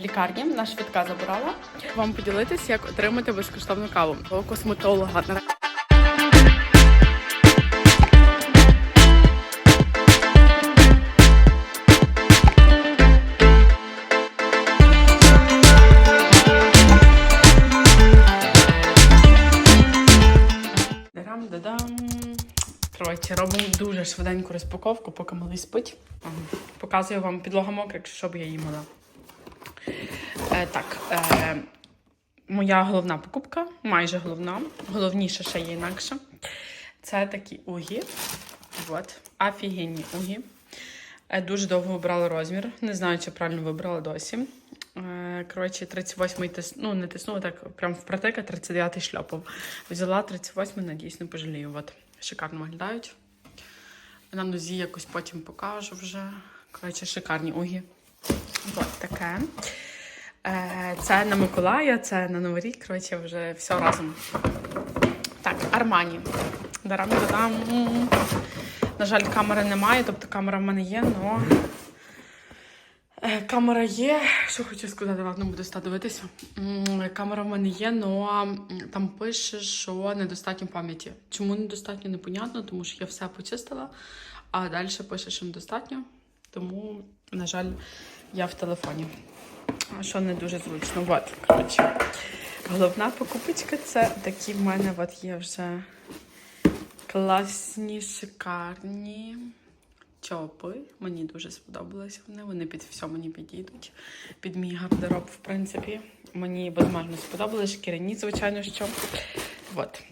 лікарні. Наша швидка забирала. Вам поділитися, як отримати безкоштовну каву у косметолога. Коротше, робимо дуже швиденьку розпаковку, поки малий спить. Показую вам підлога мокра, якщо б я їй мала. Е, так, е, моя головна покупка, майже головна. Головніше ще є інакше. Це такі угі. От. Офігенні угі. Е, дуже довго вибрала розмір. Не знаю, чи правильно вибрала досі. Е, Коротше, 38-й тис... ну не тиснула, так прям впритика 39-й шльопав. Взяла 38-й, надіюсь, не пожалію. От. Шикарно виглядають. На нозі якось потім покажу вже. Коротше, шикарні угі. От таке. Е, Це на Миколая, це на Новий рік. Коротше, вже все разом. Так, Армані. Дарам додам. На жаль, камери немає, тобто камера в мене є, але камера є. Що хочу сказати, ладно, буду ста дивитися. Камера в мене є, але там пише, що недостатньо пам'яті. Чому недостатньо, непонятно, тому що я все почистила, а далі пише, що недостатньо. Тому, на жаль, я в телефоні. Що не дуже зручно. От, коротше. Головна покупочка це такі в мене от є вже класні, шикарні чопи. Мені дуже сподобалися вони. Вони під все мені підійдуть. Під мій гардероб, в принципі. Мені безмежно сподобалися. Шкіряні, звичайно, що. От.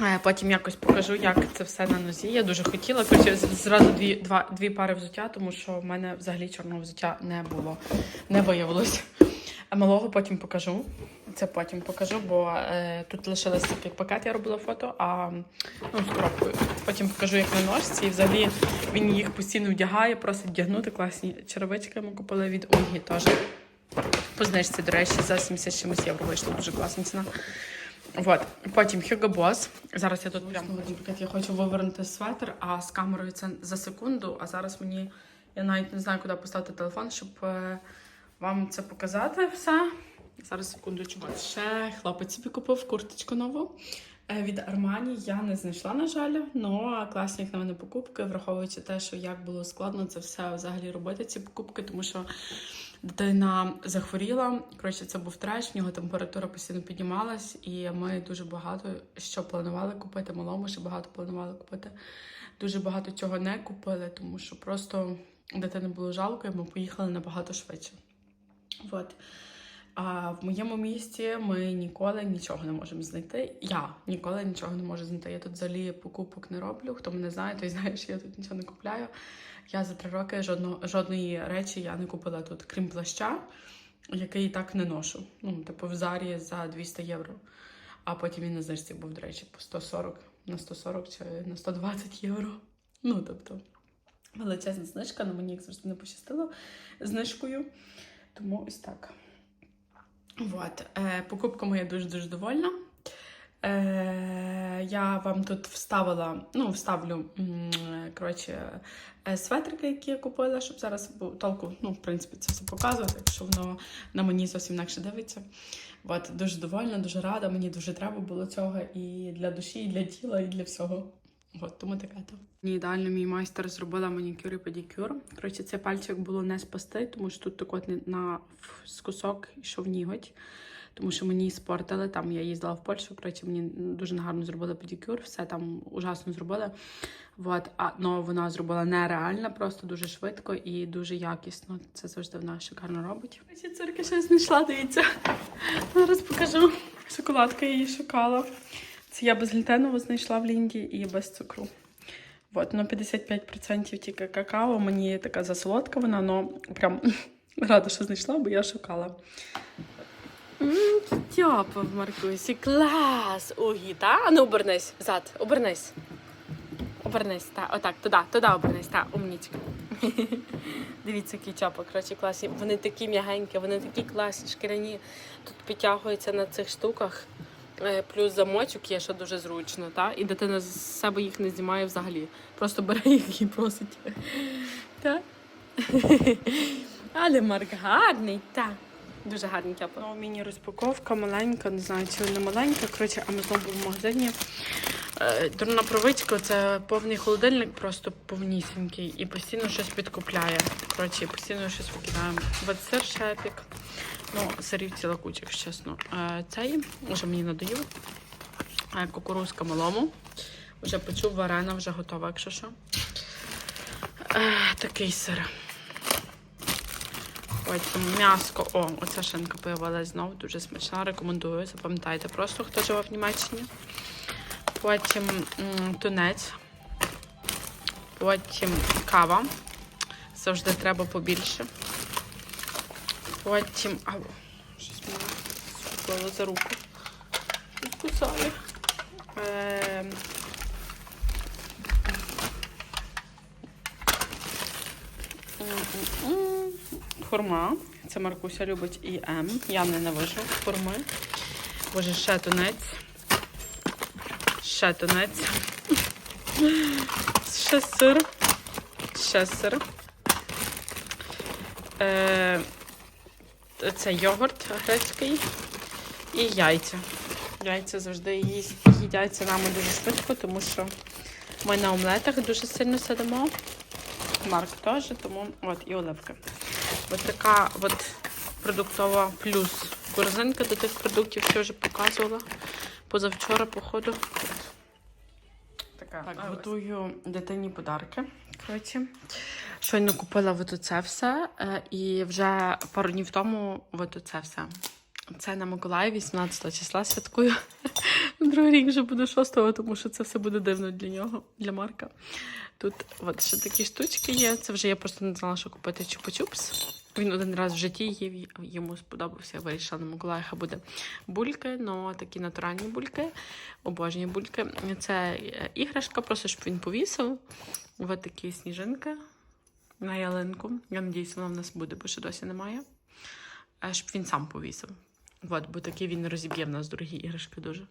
Е, Потім якось покажу, як це все на нозі. Я дуже хотіла. Коротше, зразу дві, два, дві пари взуття, тому що в мене взагалі чорного взуття не було, не виявилось. Малого потім покажу. Це потім покажу, бо е, тут лишилось такий пакет, я робила фото, а ну, з коробкою. Потім покажу, як на ножці. І взагалі він їх постійно вдягає, просить вдягнути. Класні черевички ми купили від Ольги теж. По знижці, до речі, за 70 чимось євро вийшла дуже класна ціна. Вот. Потім Hugo Boss. Зараз я тут прямо, наприклад, я хочу вивернути светр, а з камерою це за секунду. А зараз мені я навіть не знаю, куди поставити телефон, щоб е, вам це показати все. Зараз секундочку. Ще хлопець собі купив курточку нову. Е, Від Армані я не знайшла, на жаль, але класні як на мене покупки, враховуючи те, що як було складно це все взагалі робити, ці покупки, тому що дитина захворіла. Коротше, це був треш, в нього температура постійно піднімалась, і ми дуже багато що планували купити. Малому ще багато планували купити. Дуже багато чого не купили, тому що просто дитини було жалко, і ми поїхали набагато швидше. Вот. А в моєму місті ми ніколи нічого не можемо знайти. Я ніколи нічого не можу знайти. Я тут взагалі покупок не роблю. Хто мене знає, той знає, що я тут нічого не купляю. Я за три роки жодно, жодної речі я не купила тут, крім плаща, який так не ношу. Ну, типу, в зарі за 200 євро. А потім він на знижці був, до речі, по 140, на 140 чи на 120 євро. Ну, тобто, величезна знижка, але мені як завжди не пощастило знижкою. Тому ось так. Вот. Е, покупка моя дуже-дуже довольна. Е, я вам тут вставила, ну, вставлю, коротше, е, светрики, які я купила, щоб зараз толку, ну, в принципі, це все показувати, якщо воно на мені зовсім інакше дивиться. От, дуже довольна, дуже рада. Мені дуже треба було цього і для душі, і для тіла, і для всього. От, тому таке то. Мені ідеально мій майстер зробила манікюр і педикюр. Коротше, цей пальчик було не спасти, тому що тут так от на кусок йшов ніготь. Тому що мені спортили. Там я їздила в Польщу. Коротше, мені дуже гарно зробили педикюр, все там ужасно зробили. Вот. А но вона зробила нереально, просто дуже швидко і дуже якісно. Це завжди вона шикарно робить. Ці цирки ще знайшла, дивіться. Зараз покажу. Шоколадка її шукала. Це я безглютенову знайшла в Лінді і без цукру. Вот, ну 55% тільки какао. Мені така засолодка вона, но прям рада, що знайшла, бо я шукала. Тьопа в Маркусі, клас! Угі, та? А ну обернись, взад, обернись. Обернись, та, отак, туди, туди обернись, та, умнічка. Дивіться, які тьопа, коротше, класні. Вони такі м'ягенькі, вони такі класні, шкіряні. Тут підтягуються на цих штуках. Е, Плюс замочок є, що дуже зручно, та? і дитина з себе їх не знімає взагалі. Просто бере їх і просить. Та? Але Марк гарний, так. Дуже гарний тепло. Ну, міні-розпаковка маленька, не знаю, чи не маленька. Коротше, Амазон був в магазині. Е, Дурна провичка, це повний холодильник, просто повнісінький. І постійно щось підкупляє. Коротше, постійно щось викидаємо. От сир шепік. Ну, сирів ціла куча, якщо чесно. Е, Цей вже мені надоїв. Е, Кукурузка малому. Вже почув варена, вже готова, якщо що. Такий сир. Потім м'яско. О, оця шинка появилась знову, дуже смачна. Рекомендую. Запам'ятайте просто, хто живе в Німеччині. Потім м, тунець. Потім кава. Завжди треба побільше. Потім. Ау, щось мене схопило за руку. Щось кусає. Ем, М-м-м. Хурма. Це Маркуся любить і М. Я ненавижу хурми. Боже, ще тунець. Ще тунець. Ще сир. Ще сир. Е, це йогурт грецький. І яйця. Яйця завжди їсть, їдять нами дуже швидко, тому що ми на омлетах дуже сильно сидимо. Марк теж, тому от і оливки. Ось така от продуктова плюс корзинка до тих продуктів, що вже показувала позавчора, походу. Така. Так, готую дитині подарки. Коротше. Щойно купила от оце все, е, і вже пару днів тому от оце все. Це на Миколаї 18 числа святкую. Другий рік вже буде 6-го, тому що це все буде дивно для нього, для Марка. Тут от ще такі штучки є. Це вже я просто не знала, що купити чупа-чупс. Він один раз в житті їв, йому сподобався. Я вирішила на Миколаїха буде бульки, ну такі натуральні бульки, обожні бульки. Це е, іграшка, просто щоб він повісив. Ось такі сніжинки на ялинку. Я надіюсь, вона в нас буде, бо ще досі немає. Е, Щоб він сам повісив. От, бо такий він розіб'є в нас дорогі іграшки дуже.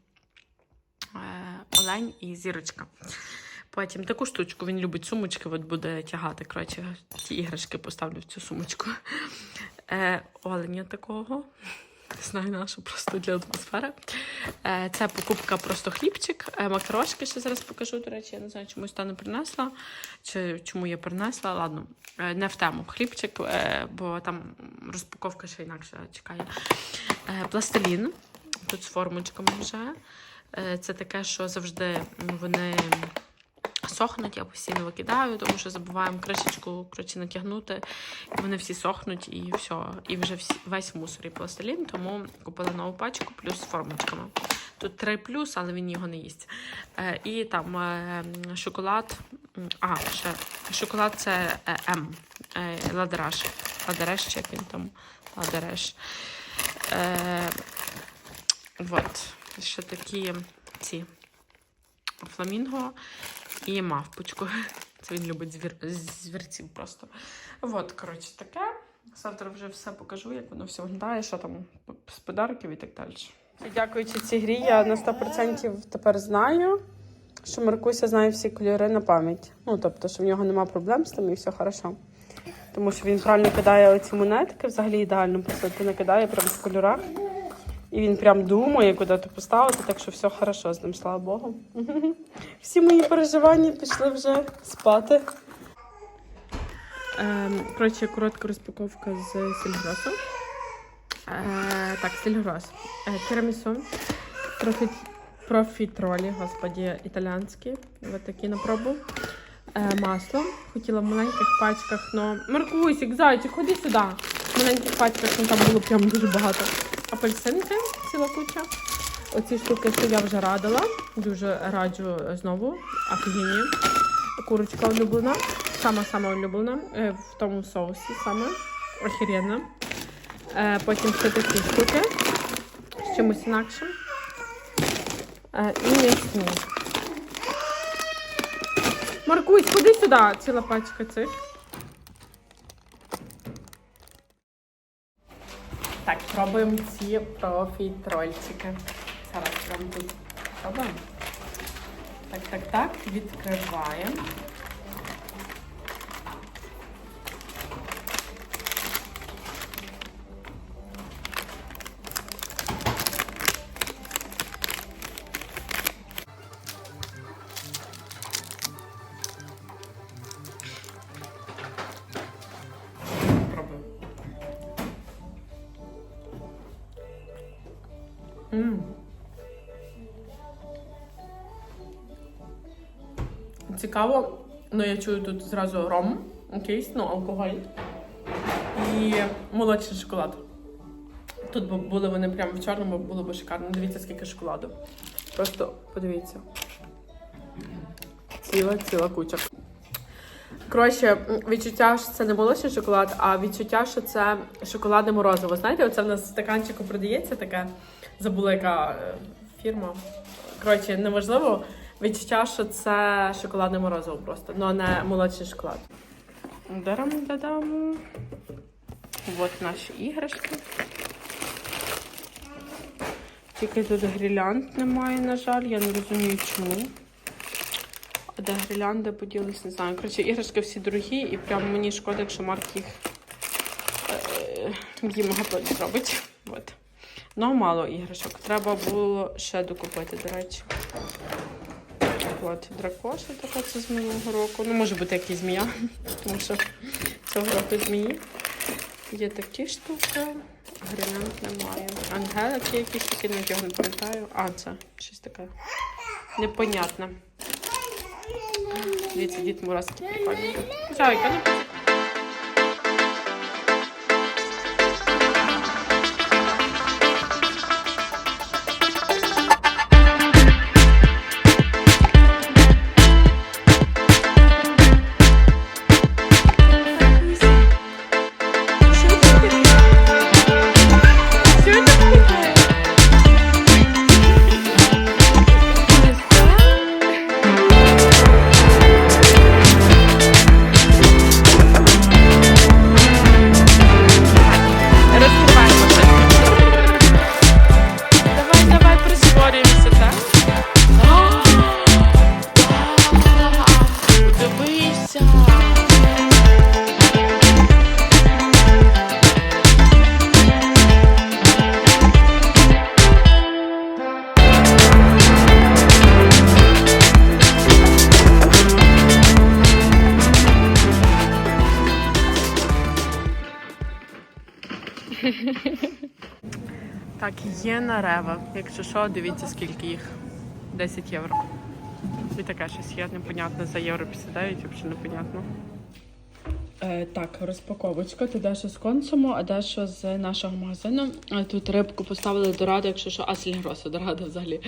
Е, Олень і зірочка. Потім таку штучку він любить сумочки, от буде тягати. Коротше, ті іграшки поставлю в цю сумочку. Е, оленя такого. Знаю, нашу просто для атмосфери. Е, це покупка просто хлібчик, е, макарошки ще зараз покажу. До речі, я не знаю, чомусь та не принесла, чи чому я принесла. Ладно, е, не в тему хлібчик, е, бо там розпаковка ще інакше чекає. Е, пластилін. Тут з формочками вже. Е, Це таке, що завжди вони сохнуть, я постійно викидаю, тому що забуваємо кришечку коротше, натягнути. Вони всі сохнуть і все. І вже всі, весь мусор і пластилін, тому купила нову пачку плюс з формочками. Тут 3 плюс, але він його не їсть. Е, і там е, шоколад. А, ще шоколад це е, М. Е, ладераш. Ладереш, чи як він там ладереш. Е, вот. Ще такі ці фламінго і мавпочку. Це він любить звір... звірців просто. От, коротше, таке. Завтра вже все покажу, як воно все виглядає, що там з подарків і так далі. Дякуючи цій грі, я на 100% тепер знаю, що Маркуся знає всі кольори на пам'ять. Ну, тобто, що в нього нема проблем з тим і все хорошо. Тому що він правильно кидає оці монетки, взагалі ідеально просто ти накидає прямо в кольорах. І він прям думає, куди ти поставити, так що все хорошо з ним, слава Богу. Всі мої переживання пішли вже спати. Ем, коротше, коротка розпаковка з сільгросу. Е, так, сільгрос. Е, тирамісу. Профі... Профітролі, господі, італіанські. Ось такі на пробу. Е, масло. Хотіла в маленьких пачках, но... Маркусик, зайчик, ходи сюди. В маленьких пачках ну, там було прям дуже багато. Апельсинки, ціла куча. Оці штуки, що я вже радила. Дуже раджу знову. Офігенні. Курочка улюблена. Сама-сама улюблена. е, В тому соусі саме. Охеренна. Е, Потім ще такі штуки. З чимось інакшим. Е, І м'ясні. Маркусь, ходи сюди, ціла пачка цих. Так, пробуємо ці профітрольчики. Зараз прям тут пробуємо. Так, так, так, відкриваємо. М. Цікаво, ну я чую тут зразу ром, якийсь, ну, алкоголь і молочний шоколад. Тут були вони прямо в чорному, було б шикарно. Дивіться, скільки шоколаду. Просто подивіться. Ціла, ціла куча. Коротше, відчуття, що це не молочний шоколад, а відчуття, що це шоколадне морозиво. Знаєте, оце в нас в стаканчику продається таке. Забула, яка е, фірма. Коротше, неважливо. Відчуття, що це шоколадне морозиво просто, але не молочний шоколад. Дарам-дадам. Вот наші іграшки. Тільки тут гірлянд немає, на жаль, я не розумію чому. А де гірлянди поділись, не знаю. Коротше, іграшки всі дорогі, і прям мені шкода, якщо Марк їх е, їм гапель зробить. От. Ну, мало іграшок. Треба було ще докупити, до речі. От, дракоша така це з минулого року. Ну, може бути якась змія, тому що цього року змії. Є такі штуки, гірлянд немає. Ангелики якісь такі, навіть його не пам'ятаю. А, це щось таке непонятне. Дивіться, дід Мурашки прикольні. Зайка, ну Так, є нарева. Якщо що, дивіться, скільки їх. 10 євро. І таке щось є непонятно за євро 59, взагалі непонятно. Е, так, розпаковочка. Тут дещо з консуму, а дещо з нашого магазину. Е, Тут рибку поставили до ради, якщо що, а сільгросу до ради взагалі.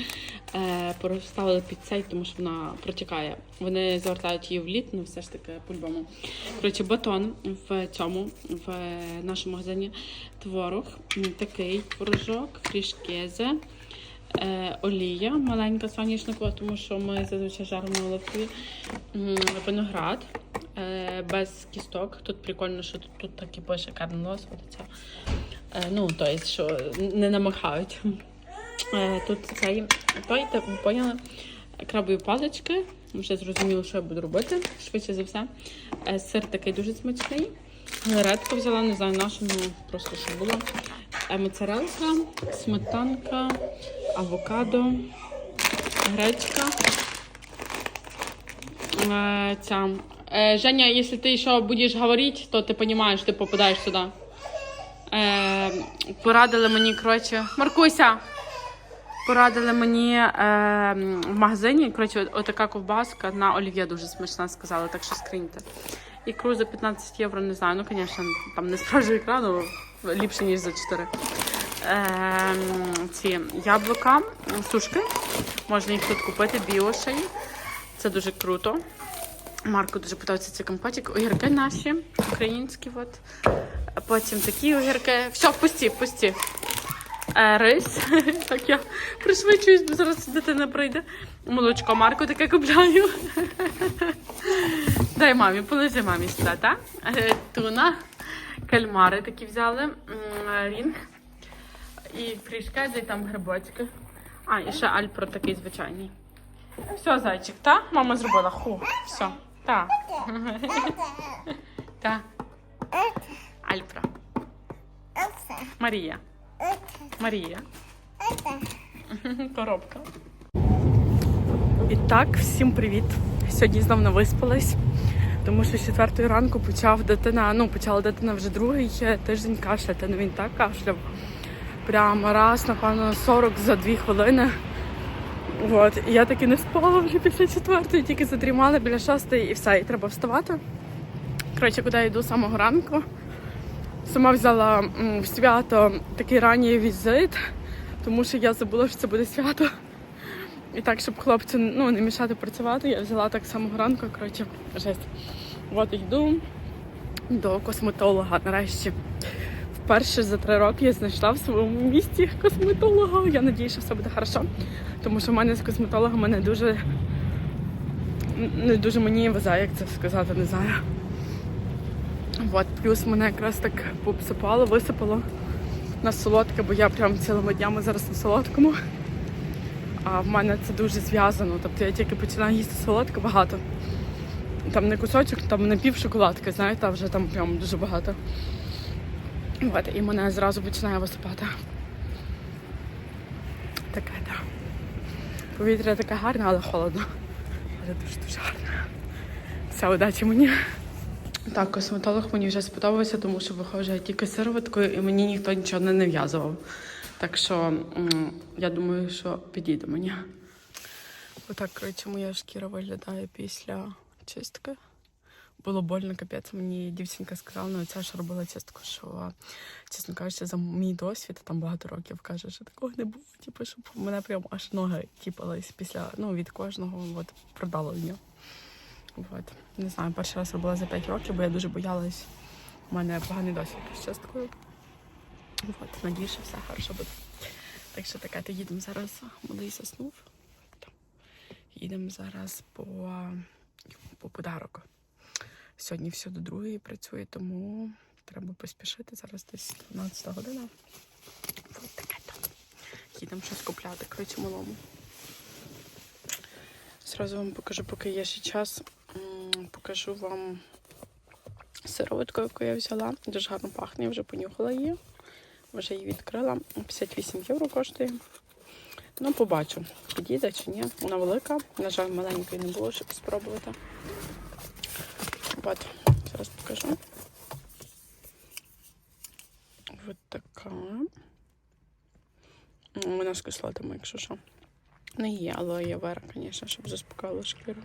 Е, поставили під цей, тому що вона протікає. Вони завертають її в лід, ну все ж таки по-любому. Коротше, батон в цьому, в нашому магазині творог, такий творожок, фрішкезе. Е, олія маленька соняшникова, тому що ми зазвичай жаримо. М, Виноград е, без кісток. Тут прикольно, що тут, тут такі пише карнос. Е, ну, тобто, що не намахають. Е, тут цей той, так, поняли, крабові палички. Вже зрозуміло, що я буду робити, швидше за все. Е, сир такий дуже смачний. Редьку взяла, не знаю нашу, ну просто що було. Е, Моцарелка, сметанка, авокадо, гречка. Е, ця. Е, Женя, якщо ти ще будеш говорити, то ти розумієш, ти попадаєш сюди. Е, порадили мені, коротше, Маркуся. Порадили мені е, в магазині. Коротше, отака ковбаска на олів'є дуже смачна, сказали, так що скриньте. Ікру за 15 євро, не знаю. Ну, звісно, там не справжня ікра, ну ліпше, ніж за 4. Е, ці яблука, сушки. Можна їх тут купити, біошеї. Це дуже круто. Марко дуже подобається цей компотик. Огірки наші, українські. От. Потім такі огірки. Все, пусті, пусті. Е, рис. так я пришвидшуюсь, бо зараз дитина прийде. Молочко Марко таке купляю. Дай мамі, полежи мамі сюди, так? Е, Туна, кальмари такі взяли, рінг. І фрішкези, і там грибочки. А, і ще альпро такий звичайний. Все, зайчик, та? Мама зробила. Ху, все. Та. Та. Альпро. Марія. Марія. Коробка. І так, всім привіт. Сьогодні знов не виспалась, тому що з четвертої ранку почав дитина, ну, почала дитина вже другий тиждень кашляти. Ну він так кашляв. Прямо раз, напевно, 40 за 2 хвилини. От, я таки не спала вже після четвертої, тільки задрімала біля шостої і все, і треба вставати. Коротше, куди я йду з самого ранку. Сама взяла в свято такий ранній візит, тому що я забула, що це буде свято. І так, щоб хлопцю ну, не мішати працювати, я взяла так самого ранку, коротше, жесть. От йду до косметолога нарешті. Вперше за три роки я знайшла в своєму місті косметолога. Я надію, що все буде хорошо. Тому що в мене з косметологами не дуже не дуже мені везе, як це сказати, не знаю. От, плюс мене якраз так попсипало, висипало на солодке, бо я прям цілими днями зараз на солодкому. А в мене це дуже зв'язано. Тобто я тільки починаю їсти солодке багато. Там не кусочок, там не пів шоколадки, знаєте, а вже там прям дуже багато. От, і мене зразу починає висипати. Таке, так. Повітря таке гарне, але холодно. Але дуже-дуже гарне. Все, удачі мені. Так, косметолог мені вже сподобався, тому що виходжу я тільки сироваткою і мені ніхто нічого не нав'язував. Так що я думаю, що підійде мені. Отак, коротше, моя шкіра виглядає після чистки. Було больно, капець. Мені дівчинка сказала, ну ця що робила чистку, що, чесно кажучи, за мій досвід, там багато років каже, що такого не було. Типу, щоб в мене прям аж ноги тіпались після, ну, від кожного от, продавлення. От. Не знаю, перший раз робила за 5 років, бо я дуже боялась. У мене поганий досвід з чисткою. От, надію, що все хорошо буде. Так що таке, то їдемо зараз. Малий заснув. Їдемо зараз по, по подарок. Сьогодні все до другої працює, тому треба поспішити. Зараз десь 12 година. Таке там. Їдемо щось купляти, коротше, малому. Зразу вам покажу, поки є ще час. Покажу вам сироватку, яку я взяла. Дуже гарно пахне, я вже понюхала її. Вже її відкрила. 58 євро коштує. Ну, побачу, підійде чи ні. Вона велика. На жаль, маленької не було, щоб спробувати. От, зараз покажу. Ось така. М, Вона з кислотами, якщо що. Не є алоє вера, звісно, щоб заспокоїла шкіру.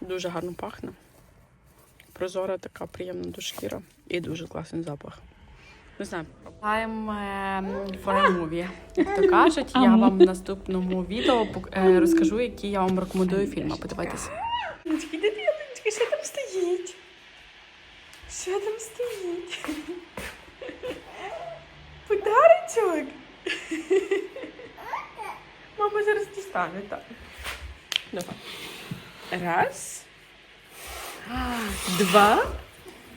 Дуже гарно пахне. Прозора така приємна до шкіра і дуже класний запах. Не знаю. Time for a movie. Як то кажуть, я вам в наступному відео е, розкажу, які я вам рекомендую фільми. Подивитися. Дітки, дитиночки, що там стоїть? Що там стоїть? Подарочок? Мама зараз дістане, так. Давай. Раз. Два.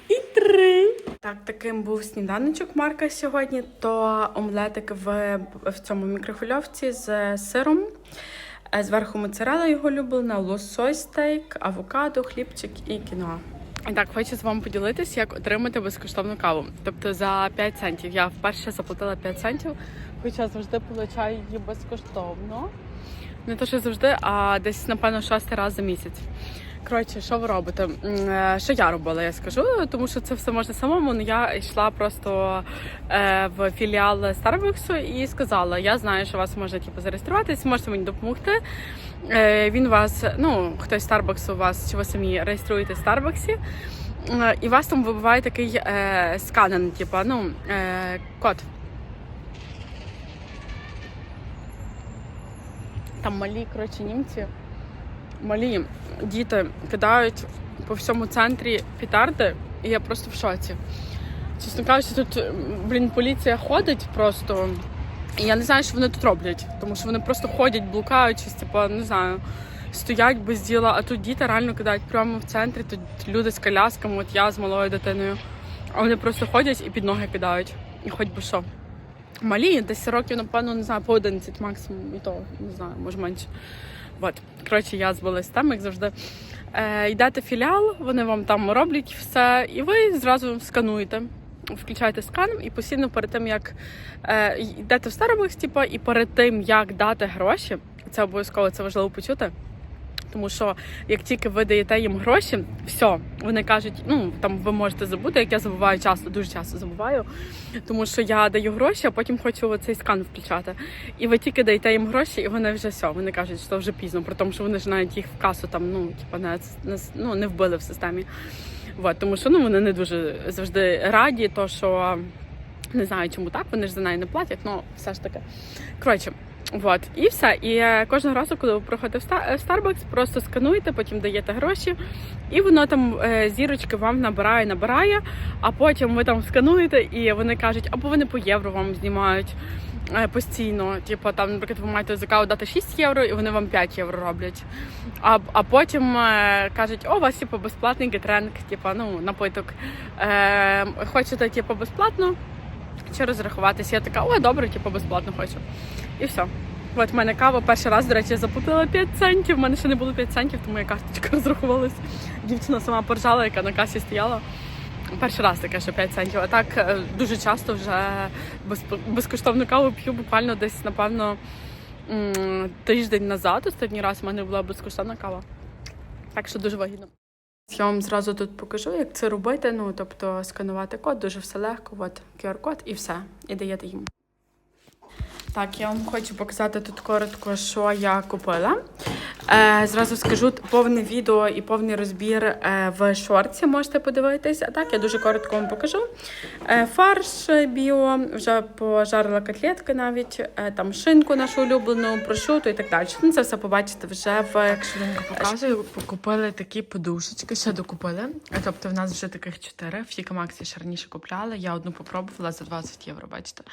І три. Так, таким був сніданочок Марка сьогодні. То омлетик в, в цьому мікрохвильовці з сиром. Е, Зверху моцарела його улюблена, лосось стейк, авокадо, хлібчик і кіноа. І так, хочу з вами поділитися, як отримати безкоштовну каву. Тобто за 5 центів. Я вперше заплатила 5 центів, хоча завжди получаю її безкоштовно. Не то, що завжди, а десь, напевно, шостий раз за місяць. Коротше, що ви робите? Е, Що я робила, я скажу, тому що це все можна самому. Ну я йшла просто е, в філіал Старбаксу і сказала: я знаю, що вас може типу, зареєструватись, можете мені допомогти. Е, він вас, ну хтось Старбаксу у вас, чи ви самі реєструєте в. Е, І вас там вибиває такий сканен, типу, ну, код. Там малі, коротше, німці, малі діти кидають по всьому центрі петарди, і я просто в шоці. Чесно кажучи, тут, блін, поліція ходить просто. І я не знаю, що вони тут роблять, тому що вони просто ходять, блукаючись, типу, не знаю, стоять без діла, а тут діти реально кидають прямо в центрі, тут люди з колясками, от я з малою дитиною. А вони просто ходять і під ноги кидають. І хоч би що. Малі, десь років, напевно, не знаю, по 11 максимум, і то не знаю, може менше. От, коротше, я збилась там, як завжди. Е, йдете в філіал, вони вам там роблять все, і ви зразу скануєте. Включаєте скан, і постійно перед тим, як е, йдете в Starbucks, типу, і перед тим, як дати гроші, це обов'язково це важливо почути. Тому що як тільки ви даєте їм гроші, все, вони кажуть, ну там ви можете забути, як я забуваю часто, дуже часто забуваю. Тому що я даю гроші, а потім хочу цей скан включати. І ви тільки даєте їм гроші, і вони вже все. Вони кажуть, що вже пізно, при тому, що вони ж навіть їх в касу там, ну типа не, не, ну, не вбили в системі. Вот, тому що ну вони не дуже завжди раді, то що не знаю, чому так, вони ж за неї не платять, ну все ж таки. Коротше, от, і все. І е, кожного разу, коли ви проходите в Starbucks, просто скануєте, потім даєте гроші, і воно там е, зірочки вам набирає, набирає, а потім ви там скануєте, і вони кажуть, або вони по євро вам знімають. е, Постійно, типу, там, наприклад, ви маєте закау дати 6 євро, і вони вам 5 євро роблять. А, а потім кажуть, о, у вас типу, безплатний гетренк, типу, ну, напиток. Хочете, типу, безплатно чи розрахуватися? Я така, о, добре, типу, безплатно хочу. І все. От в мене кава перший раз, до речі, я заплатила 5 центів. У мене ще не було 5 центів, тому я карточка розрахувалась. Дівчина сама поржала, яка на касі стояла. Перший раз таке, що 5 центів. А так е, дуже часто вже безкоштовну каву п'ю буквально десь, напевно, тиждень назад. Останній раз в мене була безкоштовна кава. Так що дуже вигідно. Я вам зразу тут покажу, як це робити. Ну, тобто сканувати код, дуже все легко. От QR-код і все. І даєте їм. Так, я вам хочу показати тут коротко, що я купила. Е, зразу скажу повне відео і повний розбір е, в шорці можете подивитись. А так, я дуже коротко вам покажу. Е, фарш біо, вже пожарила котлетки навіть, е, там шинку нашу улюблену, прошуту і так далі. Ну, це все побачите вже в Якщо Швиденько показую. Купили такі подушечки, ще докупили. Тобто в нас вже таких чотири. В Фікамаксі ще раніше купляли. Я одну попробувала за 20 євро, бачите.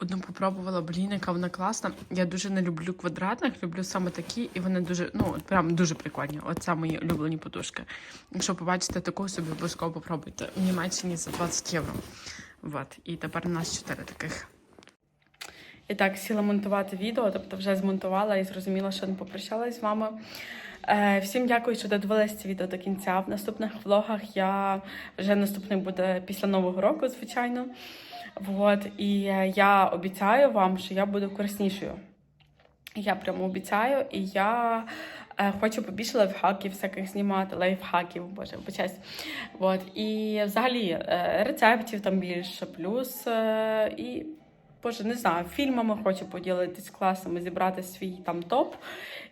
Одну попробувала, блін, яка вона класна. Я дуже не люблю квадратних, люблю саме такі, і вони дуже, ну, прям дуже прикольні. От це мої улюблені подушки. Якщо побачите таку, собі обов'язково попробуйте. В Німеччині за 20 євро. Вот. І тепер у нас чотири таких. І так, сіла монтувати відео, тобто вже змонтувала і зрозуміла, що не попрощалась з вами. Е, всім дякую, що додивились це відео до кінця. В наступних влогах я вже наступний буде після Нового року, звичайно. Вот. І я обіцяю вам, що я буду кориснішою. Я прямо обіцяю, і я е, хочу побільше лайфхаків всяких знімати, лайфхаків, боже, почесть. Вот. І взагалі е, рецептів там більше, плюс е, і Боже, не знаю, фільмами хочу поділитись класними, зібрати свій там топ.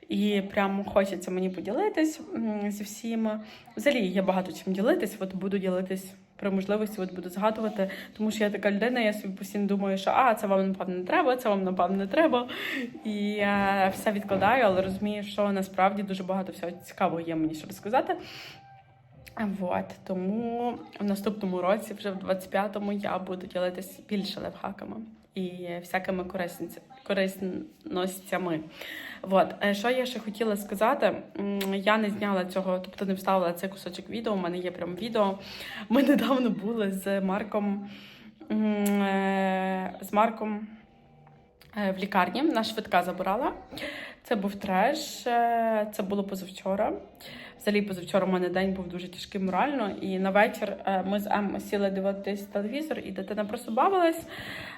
І прям хочеться мені поділитись зі всіма. Взагалі є багато чим ділитись. От буду ділитись при можливості, от буду згадувати. Тому що я така людина, я собі постійно думаю, що а, це вам напевно не треба, це вам напевно не треба. І е, все відкладаю, але розумію, що насправді дуже багато всього цікавого є мені що розказати. Вот, тому в наступному році, вже в 25-му, я буду ділитися більше лайфхаками і всякими корисностями. Вот. Е, Що я ще хотіла сказати? Я не зняла цього, тобто не вставила цей кусочок відео. У мене є прям відео. Ми недавно були з Марком. е, З Марком е, в лікарні. Нас швидка забирала. Це був треш, е, це було позавчора. Взагалі, позавчора у мене день був дуже тяжкий морально. І на вечір е, ми з Ем сіли дивитись телевізор, і дитина просто бавилась.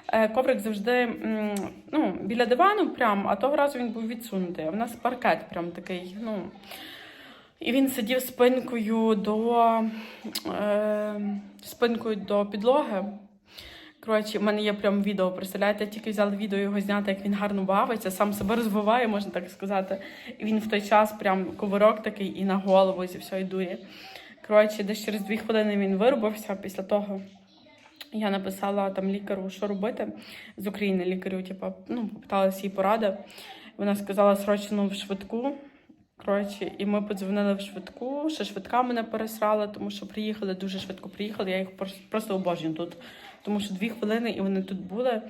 Е, Коврик завжди ну, біля дивану, прям, а того разу він був відсунутий. А в нас паркет прям такий. ну... І він сидів спинкою до, е, спинкою до підлоги. Коротше, в мене є прям відео, представляєте, я тільки взяла відео його зняти, як він гарно бавиться, сам себе розвиває, можна так сказати. І він в той час прям ковирок такий і на голову, і все і. Коротше, десь через дві хвилини він виробився. Після того я написала там лікару, що робити з України лікарю, типу, ну, попиталася її поради. Вона сказала срочно в швидку. Коротше, і ми подзвонили в швидку, ще швидка мене пересрала, тому що приїхали дуже швидко приїхали. Я їх просто обожнюю тут. Тому що дві хвилини і вони тут були.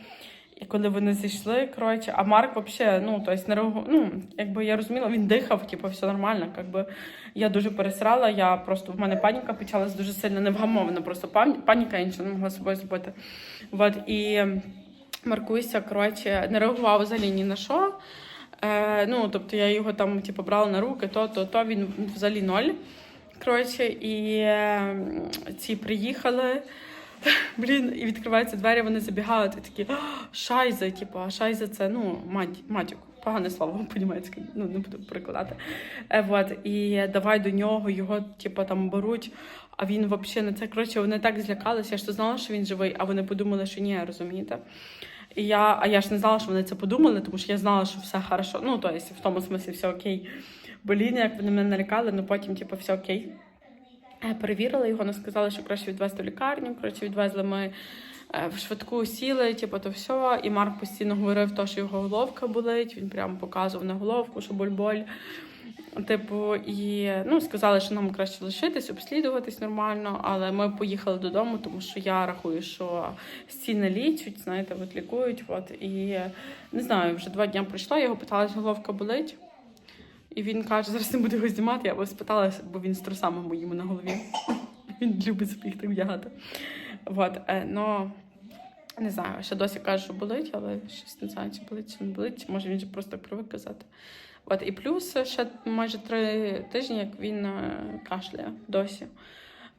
І коли вони зайшли, коротше, а Марк взагалі, ну, тобто, не реагу... ну, якби я розуміла, він дихав, типу, все нормально. Якби я дуже пересрала, я просто в мене паніка почалась дуже сильно невгамована, просто паніка, нічого не могла собою зробити. Вот, і Маркуся, коротше, не реагував взагалі ні на що. Е, ну, тобто я його там типу, брала на руки, то, то, то він взагалі ноль. Коротше, і е, ці приїхали. Блін, і відкриваються двері, вони забігають і такі шайзе, типу, а шайзе це ну, мать, матюк. Погане слово по-німецьки, ну не буду перекладати. Е, вот, і давай до нього, його, типу, там беруть, а він взагалі не це. Коротше, вони так злякалися, я ж то знала, що він живий, а вони подумали, що ні, розумієте? І я, а я ж не знала, що вони це подумали, тому що я знала, що все хорошо. Ну, тобто, в тому смислі все окей. Блін, як вони мене налякали, ну потім, типу, все окей. Перевірили його, ну сказали, що краще відвезти в лікарню. Коротше, відвезли ми е, в швидку сіли, типу, то все. І Марк постійно говорив, то, що його головка болить. Він прямо показував на головку, що боль-боль. Типу, і ну, сказали, що нам краще лишитись, обслідуватись нормально, але ми поїхали додому, тому що я рахую, що стіни лічуть, знаєте, от лікують. От, і не знаю, вже два дні пройшло, я його питала, чи головка болить. І він каже, зараз не буду його знімати, я би спиталася, бо він з трусами моїми на голові. Він любить собі їх так вдягати. От, е, но, не знаю, ще досі каже, що болить, але щось не знаю, чи болить, чи не болить. Може він же просто привик казати. От, і плюс ще майже три тижні, як він е, кашляє досі.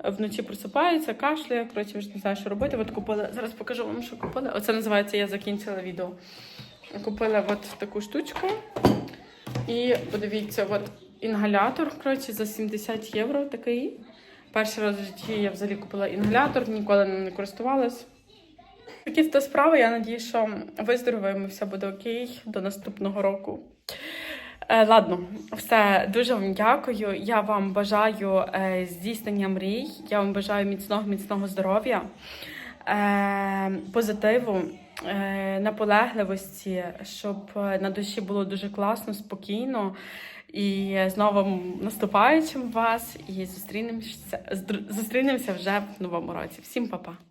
Вночі просипається, кашляє, коротше, вже не знаю, що робити. От купили, зараз покажу вам, що купили. Оце називається Я закінчила відео. Купила от таку штучку. І подивіться, от інгалятор, коротше, за 70 євро такий. Перший раз в житті я взагалі купила інгалятор, ніколи ним не користувалась. Такі то справи, я надію, що виздоровіємо, все буде окей до наступного року. Е, ладно, все, дуже вам дякую. Я вам бажаю е, здійснення мрій. Я вам бажаю міцного, міцного здоров'я, е, позитиву, наполегливості, щоб на душі було дуже класно, спокійно. І з новим наступаючим вас і зустрінемося, зустрінемося вже в новому році. Всім па-па!